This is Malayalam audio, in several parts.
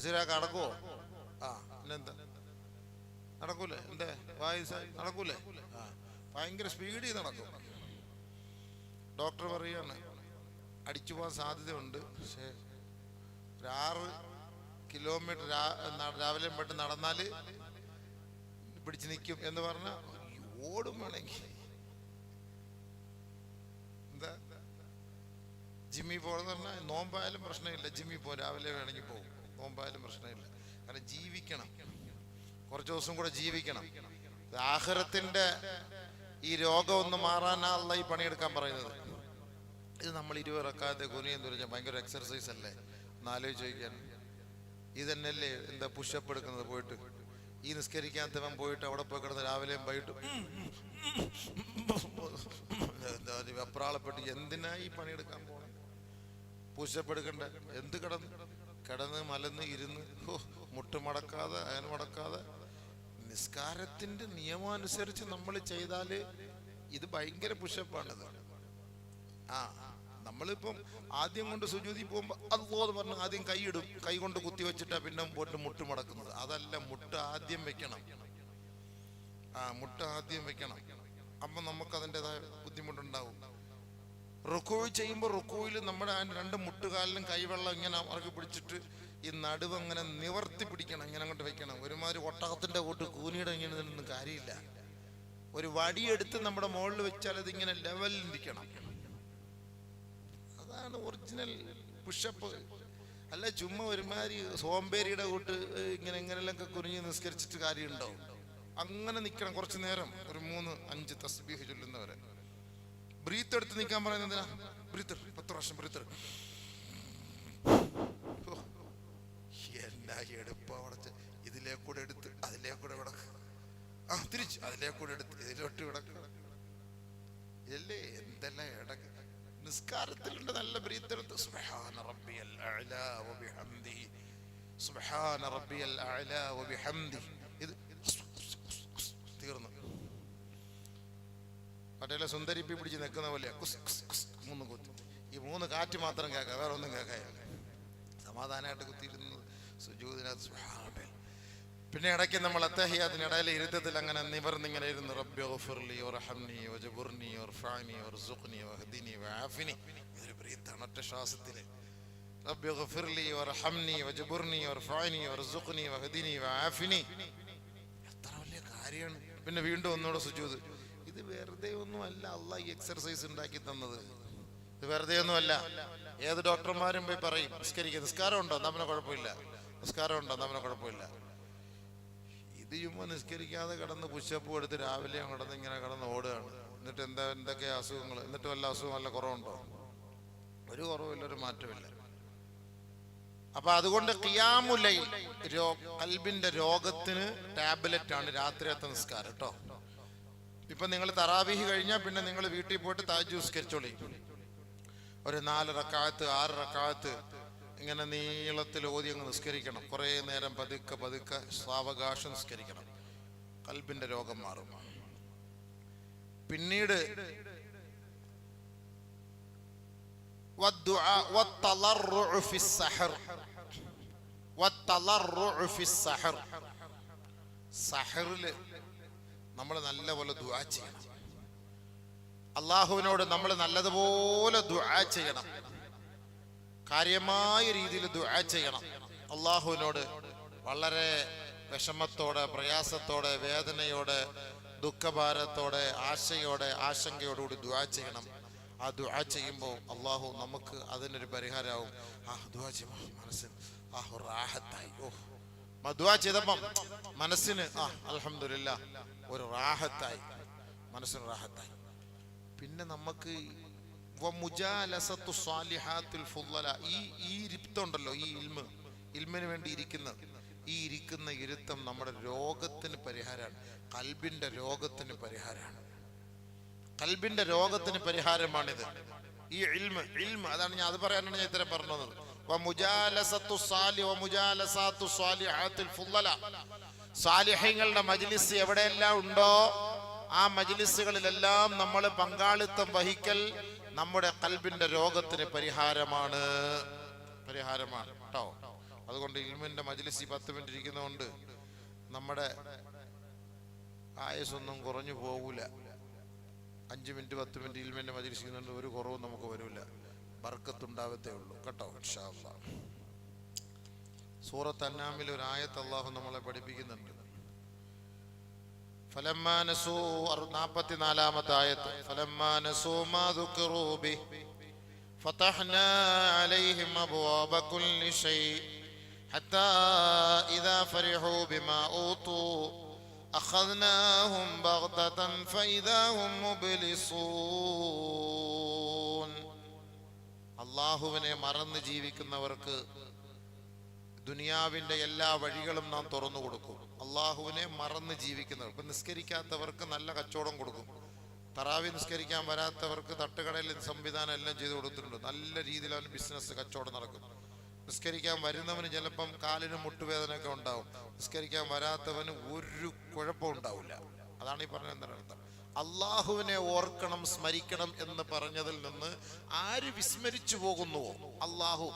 ബഷീറാക്ക് നടക്കുവോ ആ പിന്നെന്താ? നടക്കൂലേ? എന്തേ? വായിസ നടക്കൂലേ? ആ ഭയങ്കര സ്പീഡിൽ നടക്കും. ഡോക്ടർ പറയാണ് അടിച്ചു പോകാൻ സാധ്യതയുണ്ട് പക്ഷേ ഒരു ആറ് കിലോമീറ്റർ രാവിലെ പെട്ട് നടന്നാൽ പിടിച്ച് നിൽക്കും എന്ന് പറഞ്ഞാൽ ഓടും വേണമെങ്കിൽ. എന്താ? ജിമ്മി പോകണമെന്ന് പറഞ്ഞാൽ നോമ്പായാലും പ്രശ്നമില്ല. ജിമ്മി പോ രാവിലെ വേണമെങ്കിൽ പോകും നോമ്പായാലും പ്രശ്നമില്ല. കാരണം ജീവിക്കണം. കുറച്ച് ദിവസം കൂടെ ജീവിക്കണം. ആഹാരത്തിന്റെ ഈ രോഗം ഒന്ന് മാറാനല്ല ഈ പണിയെടുക്കാൻ പറയുന്നത്. ഇത് നമ്മൾ ഇരുപതക്കാലത്തെ കുനിയെന്ന് പറഞ്ഞാൽ ഭയങ്കര എക്സർസൈസ് അല്ലേ? ഒന്ന് ആലോചിച്ച് ചോദിക്കാൻ ഇതന്നെയല്ലേ എന്താ പുഷപ്പ് എടുക്കുന്നത് പോയിട്ട്? ഈ നിസ്കരിക്കാത്തവൻ പോയിട്ട് അവിടെ പോയി കിടന്ന് രാവിലെയും വൈകിട്ടും എന്താ ഒരു വെപ്രാളപ്പെട്ട് എന്തിനാ ഈ പണിയെടുക്കാൻ പോണേ? പുഷപ്പ് എടുക്കണ്ട. എന്ത് കിടന്ന്? കിടന്ന് മലന്ന് ഇരുന്ന് മുട്ട് മടക്കാതെ അയൻ മടക്കാതെ. നിസ്കാരത്തിന്റെ നിയമം അനുസരിച്ച് നമ്മൾ ചെയ്താൽ ഇത് ഭയങ്കര പുഷപ്പാണിത്. ആ നമ്മളിപ്പം ആദ്യം കൊണ്ട് സുജൂതി പോകുമ്പോൾ എന്ന് പറഞ്ഞ് ആദ്യം കൈയിടും. കൈ കൊണ്ട് കുത്തി വെച്ചിട്ടാ പിന്നെ പോയിട്ട് മുട്ട് മടക്കുന്നത്. അതല്ല മുട്ട് ആദ്യം വെക്കണം. ആ മുട്ട് ആദ്യം വെക്കണം. അപ്പൊ നമുക്ക് അതിന്റെതായ ബുദ്ധിമുട്ടുണ്ടാവും. റുക്കോഴ് ചെയ്യുമ്പോൾ റുക്കോയിൽ നമ്മുടെ ആ രണ്ട് മുട്ടുകാലിലും കൈവെള്ളം ഇങ്ങനെ അമർക്കി പിടിച്ചിട്ട് ഈ നടുവ് അങ്ങനെ നിവർത്തി പിടിക്കണം ഇങ്ങനെ അങ്ങോട്ട് വെക്കണം. ഒരുമാതിരി ഒട്ടകത്തിന്റെ കൂട്ട് കൂനിയുടെ ഇങ്ങനെ നിന്നൊന്നും കാര്യമില്ല. ഒരു വടിയെടുത്ത് നമ്മുടെ മുകളിൽ വെച്ചാൽ അതിങ്ങനെ ലെവലിൽ ഇരിക്കണം. അതാണ് ഒറിജിനൽ പുഷപ്പ്. അല്ല ചുമ്മാ ഒരുമാതിരി സോംബേരിയുടെ കൂട്ട് ഇങ്ങനെ ഇങ്ങനെയൊക്കെ കുനിഞ്ഞ് നിസ്കരിച്ചിട്ട് കാര്യമുണ്ടോ? അങ്ങനെ നിൽക്കണം കുറച്ച് നേരം. ഒരു മൂന്ന് അഞ്ച് തസ്ബീഹ് ചൊല്ലുന്നവരെ. ബ്രീത്ത് എടുത്ത് നിൽക്കാൻ പറയുന്നത് എന്തിനാ? ബ്രീത്ത് പത്ത് പ്രാവശ്യം ബ്രീത്ത് എല്ലാ എടുപ്പ് അവിടെ ഇതിലേ കൂടെ എടുത്ത് അതിലേ കൂടെ കിടക്ക് ആ തിരിച്ച് അതിലേ കൂടെ എടുത്ത് ഇതിലോട്ട് കിടക്ക് ഇല്ലേ എന്തെല്ലാം ഇടയ്ക്ക്. നിസ്കാരത്തിലുണ്ട് നല്ല ബ്രീത്ത് എടുത്ത്. സുബ്ഹാന റബ്ബിയൽ അഅ്ലാ വബിഹംദി സുബ്ഹാന റബ്ബിയൽ അഅ്ലാ വബിഹംദിഹി മറ്റേ സുന്ദരിപ്പി പിടിച്ച് നിൽക്കുന്ന പോലെ കുസ് കുസ് കുസ് മൂന്ന് കുത്തി. ഈ മൂന്ന് കാറ്റ് മാത്രം കേൾക്കാം വേറെ ഒന്നും കേൾക്കാൻ സമാധാനമായിട്ട് കുത്തിയിരുന്നത് സുജൂദിനകത്ത് സുബ്ഹാനറബ്ബിൽ. പിന്നെ ഇടയ്ക്ക് നമ്മൾ അത്തഹിയാത്തിനിടയിൽ ഇരുത്തത്തിൽ അങ്ങനെ നിവർന്നിങ്ങനെ ഇരുന്ന് റബ്ബി ഗഫിർലി വർഹംനി വജബുർനി വർഫഅനി വർസുഖ്നി വഹ്ദിനി വആഫിനി. ഇതൊരു ബ്രീത്താണ് ഒറ്റ ശ്വാസത്തിൽ. റബ്ബി ഗഫിർലി വർഹംനി വജബുർനി വർഫഅനി വർസുഖ്നി വഹ്ദിനി വആഫിനി. എത്ര വലിയ കാര്യമാണ്. പിന്നെ വീണ്ടും ഒന്നുകൂടെ സുജൂദ് ഇത് വെറുതെ ഒന്നുമല്ല അല്ല എക്സർസൈസ് ഉണ്ടാക്കി തന്നത്. ഇത് വെറുതെ ഒന്നുമല്ല. ഏത് ഡോക്ടർമാരും പോയി പറയും നിസ്കരിക്കുക നിസ്കാരം ഉണ്ടോ നമ്മളെ കുഴപ്പമില്ല. നിസ്കാരം ഉണ്ടോ നമ്മളെ കുഴപ്പമില്ല. ഇത് ചുമ്മാ നിസ്കരിക്കാതെ കിടന്ന് പുഷപ്പ് എടുത്ത് രാവിലെ കിടന്ന് ഇങ്ങനെ കിടന്ന് ഓടുകയാണ്. എന്നിട്ട് എന്താ എന്തൊക്കെ അസുഖങ്ങൾ? എന്നിട്ട് വല്ല അസുഖം വല്ല കുറവുണ്ടോ? ഒരു കുറവില്ല ഒരു മാറ്റമില്ല അപ്പൊ അതുകൊണ്ട് കിയാമുലൈ രോ കൽബിന്റെ രോഗത്തിന് ടാബ്ലറ്റ് ആണ് രാത്രിയത്തെ നിസ്കാരം കേട്ടോ. ഇപ്പൊ നിങ്ങൾ തറാവീഹ് കഴിഞ്ഞാൽ പിന്നെ നിങ്ങൾ വീട്ടിൽ പോയിട്ട് താജ് നിസ്കരിച്ചോളി. ഒരു നാല് റക്കാത്ത് ആറ് റക്കാത്ത് ഇങ്ങനെ നീളത്തിൽ ഓതി അങ്ങ് നിസ്കരിക്കണം. കുറേ നേരം പതുക്കെ പതുക്കെ സാവകാശം നിസ്കരിക്കണം. കൽബിന്റെ രോഗം മാറും. പിന്നീട് സഹറിൽ നമ്മൾ നല്ലപോലെ ദുആ ചെയ്യണം. അള്ളാഹുവിനോട് നമ്മൾ നല്ലതുപോലെ ദുആ ചെയ്യണം. കാര്യമായ രീതിയിൽ ദുആ ചെയ്യണം. അള്ളാഹുവിനോട് വളരെ വിഷമത്തോടെ പ്രയാസത്തോടെ വേദനയോടെ ദുഃഖഭാരത്തോടെ ആശയോടെ ആശങ്കയോടുകൂടി ദുആ ചെയ്യണം. ആ ദുആ ചെയ്യുമ്പോൾ അള്ളാഹു നമുക്ക് അതിനൊരു പരിഹാരമാവും. ആ ദുആ ചെയ്യുമ്പോൾ മനസ്സിൽ ആ റാഹത്തായി. ഓ ദുആ ചെയ്തപ്പം മനസ്സിന് ആ അലഹമില്ല ഒരു റാഹത്തായി. മനസ്സിന് റാഹത്തായി. പിന്നെ നമുക്ക്. ഈ ഈ ഇരുത്തമുണ്ടല്ലോ ഈ ഇൽമ്. ഇൽമിന് വേണ്ടി ഇരിക്കുന്ന ഈ ഇരിക്കുന്ന ഇരുത്തം നമ്മുടെ രോഗത്തിന് പരിഹാരമാണ് കൽബിന്റെ രോഗത്തിന് പരിഹാരമാണ് കൽബിന്റെ രോഗത്തിന് പരിഹാരമാണിത്. ഈ ഇൽമ് ഇൽമ് അതാണ് ഞാൻ അത് പറയാനാണ് ഞാൻ ഇത്തരം പറഞ്ഞത്. സാലിഹ്യങ്ങളുടെ മജ്ലിസ് എവിടെയെല്ലാം ഉണ്ടോ ആ മജ്ലിസുകളിലെല്ലാം നമ്മൾ പങ്കാളിത്തം വഹിക്കൽ നമ്മുടെ കൽബിന്റെ രോഗത്തിന് പരിഹാരമാണ്. പരിഹാരമാണ് കേട്ടോ അതുകൊണ്ട് ഇൽമിന്റെ മജ്ലിസ് ഈ പത്ത് മിനിറ്റ് ഇരിക്കുന്നതുകൊണ്ട് നമ്മുടെ ആയുസൊന്നും കുറഞ്ഞു പോകൂല അഞ്ച് മിനിറ്റ് പത്ത് മിനിറ്റ് ഇൽമിന്റെ മജ്ലിസ് ഇരിക്കുന്നുണ്ട് ഒരു കുറവും നമുക്ക് വരില്ല ബർക്കത്തുണ്ടാവത്തേ ഉള്ളൂ കേട്ടോ ഇൻഷാ അല്ലാ. സൂറത്ത് അന്നാമിൽ ഒരു ആയത്ത് അള്ളാഹു നമ്മളെ പഠിപ്പിക്കുന്നുണ്ട് فلما نسوا നാൽപ്പത്തിനാലാമത്തെ ആയത്ത് فلما نسوا ما ذكروا به فتحنا عليهم أبواب كل شيء حتى إذا فرحوا بما أوتوا أخذناهم بغتة فإذا هم مبلسون അള്ളാഹുവിനെ മറന്ന് ജീവിക്കുന്നവർക്ക് ദുനിയാവിന്റെ എല്ലാ വഴികളും നാം തുറന്നു കൊടുക്കും. അള്ളാഹുവിനെ മറന്ന് ജീവിക്കുന്നവർക്ക് നിസ്കരിക്കാത്തവർക്ക് നല്ല കച്ചവടം കൊടുക്കും. തറാവി നിസ്കരിക്കാൻ വരാത്തവർക്ക് തട്ടുകടയിൽ സംവിധാനം എല്ലാം ചെയ്തു കൊടുത്തിട്ടുണ്ട്. നല്ല രീതിയിൽ അവന് ബിസിനസ് കച്ചവടം നടക്കും. നിസ്കരിക്കാൻ വരുന്നവന് ചിലപ്പം കാലിന് മുട്ടുവേദനയൊക്കെ ഉണ്ടാവും. നിസ്കരിക്കാൻ വരാത്തവന് ഒരു കുഴപ്പവും ഉണ്ടാവില്ല. അതാണ് ഈ പറഞ്ഞ എന്താണ് അർത്ഥം അള്ളാഹുവിനെ ഓർക്കണം സ്മരിക്കണം എന്ന് പറഞ്ഞതിൽ നിന്ന് ആര് വിസ്മരിച്ചു പോകുന്നുവോ അള്ളാഹു.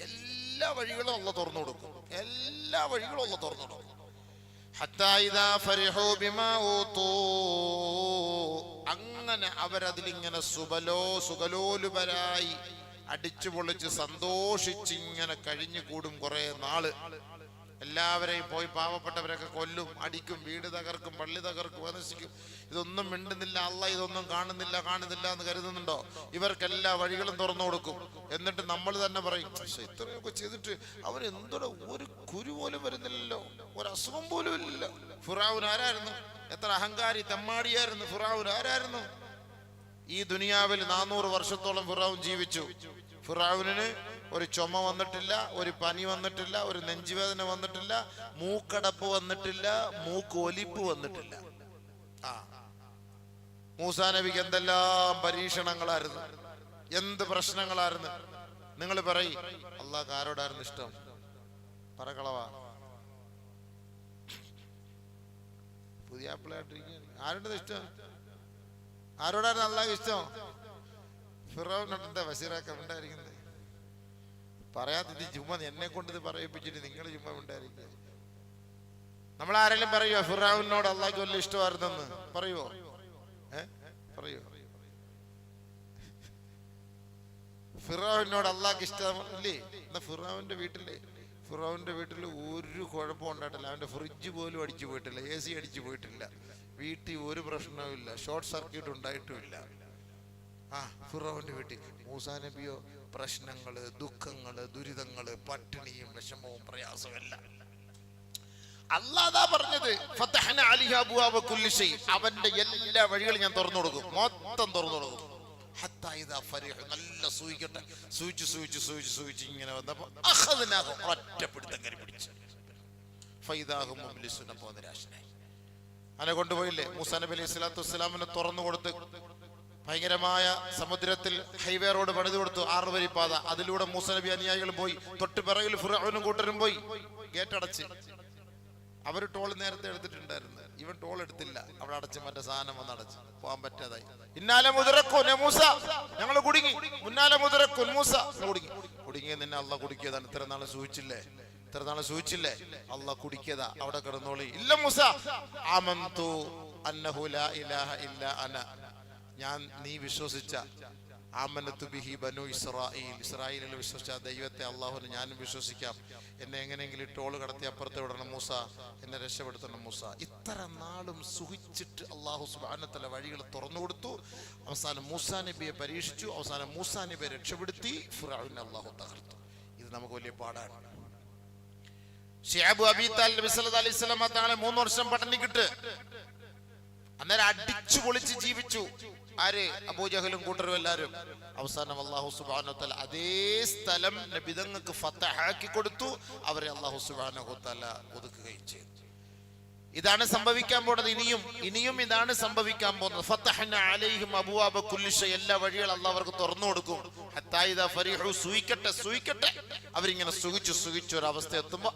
എല്ലാ വഴികളും അള്ള തുറന്നു കൊടുക്കും എല്ലാ വഴികളും അള്ള തുറന്നു കൊടുക്കും. അങ്ങനെ അവരതിലിങ്ങനെ സുബലോ സുഖലോലുപരായി അടിച്ചു പൊളിച്ച് സന്തോഷിച്ചിങ്ങനെ കഴിഞ്ഞു കൂടും കുറെ നാൾ എല്ലാവരെയും പോയി പാവപ്പെട്ടവരൊക്കെ കൊല്ലും അടിക്കും വീട് തകർക്കും പള്ളി തകർക്കും വനശിക്കും ഇതൊന്നും മിണ്ടുന്നില്ല അല്ല ഇതൊന്നും കാണുന്നില്ല കാണുന്നില്ല എന്ന് കരുതുന്നുണ്ടോ? ഇവർക്ക് എല്ലാ വഴികളും തുറന്നു കൊടുക്കും. എന്നിട്ട് നമ്മൾ തന്നെ പറയും പക്ഷെ ഇത്രയൊക്കെ ചെയ്തിട്ട് അവൻ എന്തോടെ ഒരു കുരു പോലും വരുന്നില്ലല്ലോ ഒരു അസുഖം പോലും ഇല്ലല്ലോ. ഫുറാവുൻ ആരായിരുന്നു? എത്ര അഹങ്കാരി തെമ്മാടിയായിരുന്നു ഫുറാവുൻ ആരായിരുന്നു? ഈ ദുനിയാവിൽ നാനൂറ് വർഷത്തോളം ഫിറാവുൻ ജീവിച്ചു. ഫിറാവുനിന് ഒരു ചുമ വന്നിട്ടില്ല ഒരു പനി വന്നിട്ടില്ല ഒരു നെഞ്ചുവേദന വന്നിട്ടില്ല മൂക്കടപ്പ് വന്നിട്ടില്ല മൂക്ക് ഒലിപ്പ് വന്നിട്ടില്ല. ആ. മൂസാ നബിക്ക് എന്തെല്ലാം പരീക്ഷണങ്ങളായിരുന്നു. എന്ത് പ്രശ്നങ്ങളായിരുന്നു. നിങ്ങൾ പറയും അള്ളാഹ് ആരോടായിരുന്നു ഇഷ്ടം? പറകളവാ പുതിയ ആപ്പിളായിട്ടിരിക്കുകയാണ് ആരുടെ ഇഷ്ടം? ആരോടായിരുന്നു അള്ളാഹ് ഇഷ്ടം? ഫിറോ എന്താ ബഷീറാക്ക ഉണ്ടായിരിക്കുന്നത് പറയാത്തത് ചുമ്മാ എന്നെ കൊണ്ട് ഇത് പറയിപ്പിച്ചിട്ട് നിങ്ങൾ ചുമ്മാ ഉണ്ടായിരിക്കും നമ്മൾ ആരെങ്കിലും പറയുമോ ഫിറാവിനോട് അള്ളാഹ്ക്ക് വല്ല ഇഷ്ടമായിരുന്നെന്ന്? പറയുവോ? ഏ? പറയോ ഫിറാവിനോട് അള്ളാഹ്ക്ക് ഇഷ്ടമല്ലേ എന്നാ ഫിറാവിന്റെ വീട്ടിലെ ഫിറാവിന്റെ വീട്ടിൽ ഒരു കുഴപ്പം ഉണ്ടായിട്ടില്ല. അവന്റെ ഫ്രിഡ്ജ് പോലും അടിച്ചു പോയിട്ടില്ല. എ സി അടിച്ചു പോയിട്ടില്ല. വീട്ടിൽ ഒരു പ്രശ്നവും ഇല്ല. ഷോർട്ട് സർക്യൂട്ട് ഉണ്ടായിട്ടുമില്ല ആ ഫിറോന്റെ വീട്ടിൽ. മൂസാ നബിയോ പ്രശ്നങ്ങൾ ദുഃഖങ്ങൾ ദുരിതങ്ങൾ പട്ടിണിയും വിഷമവും പ്രയാസവും എല്ലാം. അല്ലാതാ പറഞ്ഞത്. അവന്റെ എല്ലാ വഴികളും ഞാൻ തുറന്നു കൊടുക്കും. മൊത്തം തുറന്നു കൊടുക്കും. നല്ല സൂയിക്കട്ടെ. സൂചിച്ച് സൂചിച്ച് സൂചിച്ച് സൂചിച്ച് ഇങ്ങനെ വന്നപ്പോ അഖദ്നാഹും ഒറ്റപ്പിടുത്തം കരി പിടിച്ചു. ഫൈദാഹും നിരാശനായി അവനെ കൊണ്ടുപോയില്ലേ? മൂസാ നബി അലൈഹി സ്വലാത്തു വസ്സലാമിനെ തുറന്നു കൊടുത്ത് ഭയങ്കരമായ സമുദ്രത്തിൽ ഹൈവേ റോഡ് പണിത് കൊടുത്തു. ആറ് വരി പാത അതിലൂടെ മൂസനബി അനുയായികൾ പോയി. തൊട്ട് പിറകിൽ ഫിറോനും കൂട്ടരും പോയി. ഗേറ്റ് അടച്ച്. അവർ ടോൾ നേരത്തെ എടുത്തിട്ടുണ്ടായിരുന്നു. ഇവൻ ടോൾ എടുത്തില്ല. അവിടെ അടച്ച് മറ്റേ സാധനം വന്ന് അടച്ച്. പോകാൻ പറ്റാതായി. ഇന്നാലെ മുതിരക്കോൻ മൂസ. ഞങ്ങൾ കുടുങ്ങി. മുന്നാലെ മുതിരക്കോൻ മൂസ. കുടുങ്ങി. കുടുങ്ങിയത് നിന്നെ അള്ള കുടിക്കിയതാണ്. ഇത്ര നാളെ സൂചിച്ചില്ലേ? ഇത്ര നാളെ സൂചിച്ചില്ലേ? അള്ള കുടിക്കിയതാ. അവിടെ കിടന്നോളി. ഇല്ല മൂസ. ആമന്തു അന്നഹു ലാ ഇലാഹ ഇല്ല അന. ഞാൻ നീ വിശ്വസിച്ച ബിഹി ബനു ഇസ്രായേൽ. ഇസ്രായേലിൽ വിശ്വസിച്ച ദൈവത്തെ അള്ളാഹുവിനെ ഞാനും വിശ്വസിക്കാം. എന്നെ എങ്ങനെയെങ്കിലും ടോൾ കടത്തി അപ്പുറത്ത് വിടണം മൂസ. എന്നെ രക്ഷപ്പെടുത്തണം മൂസ. ഇത്ര നാളും സുഖിച്ചിട്ട് അള്ളാഹു സുബാനത്തല വഴികൾ തുറന്നു കൊടുത്തു. അവസാനം മൂസാ നബിയെ പരീക്ഷിച്ചു. അവസാനം മൂസാ നബിയെ രക്ഷപ്പെടുത്തി. ഫുറാവിനെ അള്ളാഹു തകർത്തു. ഇത് നമുക്ക് വലിയ പാടാണ്. ഷിയാബു അലൈഹി മൂന്ന് വർഷം പട്ടണിക്കിട്ട് അന്നേരം അടിച്ചു പൊളിച്ച് ജീവിച്ചു. ആര്? അബൂജഹലും കൂട്ടരും എല്ലാരും. അവസാനം അള്ളാഹു സുബാന അതേ സ്ഥലം നബിതങ്ങൾക്ക് ഫത്തഹാക്കി കൊടുത്തു. അവരെ അള്ളാഹു സുബാന ഒതുക്കുകയും ചെയ്തു. ഇതാണ് സംഭവിക്കാൻ പോണത് ഇനിയും. ഇനിയും ഇതാണ് സംഭവിക്കാൻ പോകുന്നത് അലൈഹിം കുല്ലിഷ എല്ലാ വഴികളും അള്ളാഹ് അവർക്ക് തുറന്നു കൊടുക്കും. ഹത്താ ഫരീഹു അവരിങ്ങനെ സുഖിച്ചു സുഖിച്ചു ഒരു അവസ്ഥ എത്തുമ്പോൾ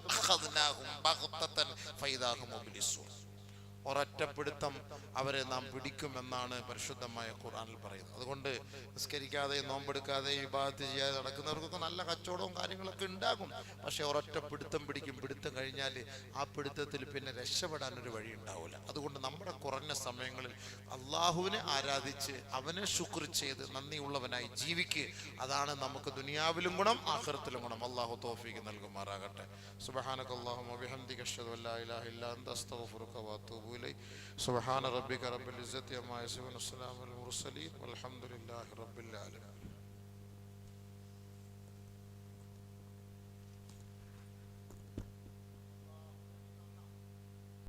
ഒരൊറ്റപ്പിടുത്തം അവരെ നാം പിടിക്കുമെന്നാണ് പരിശുദ്ധമായ ഖുറാനിൽ പറയുന്നത്. അതുകൊണ്ട് നിസ്കരിക്കാതെ നോമ്പെടുക്കാതെ വിഭാഗത്ത് ചെയ്യാതെ നടക്കുന്നവർക്കൊക്കെ നല്ല കച്ചവടവും കാര്യങ്ങളൊക്കെ ഉണ്ടാകും. പക്ഷെ ഒരൊറ്റ പിടുത്തം പിടിക്കും. പിടുത്തം കഴിഞ്ഞാൽ ആ പിടുത്തത്തിൽ പിന്നെ രക്ഷപ്പെടാൻ ഒരു വഴി ഉണ്ടാവില്ല. അതുകൊണ്ട് നമ്മുടെ കുറഞ്ഞ സമയങ്ങളിൽ അള്ളാഹുവിനെ ആരാധിച്ച് അവനെ ശുക്ർ ചെയ്ത് നന്ദിയുള്ളവനായി ജീവിക്കുക അതാണ് നമുക്ക് ദുനിയാവിലും ഗുണം ആഖിറത്തിലും ഗുണം. അള്ളാഹു തോഫിക്ക് നൽകുമാറാകട്ടെ. സുബഹാനക അല്ലാഹുമ്മ കഷ്ടതല്ലാ അഷ്ഹദു അല്ലാ ഇലാഹ ഇല്ലാ അൻത അസ്തഗ്ഫിറുക വഅതൂബു ഇലൈക് സുബ്ഹാന റബ്ബിക മുർസലീൻ. ഇസ്സത്തി റബ്ബിൽ ആലമീൻ.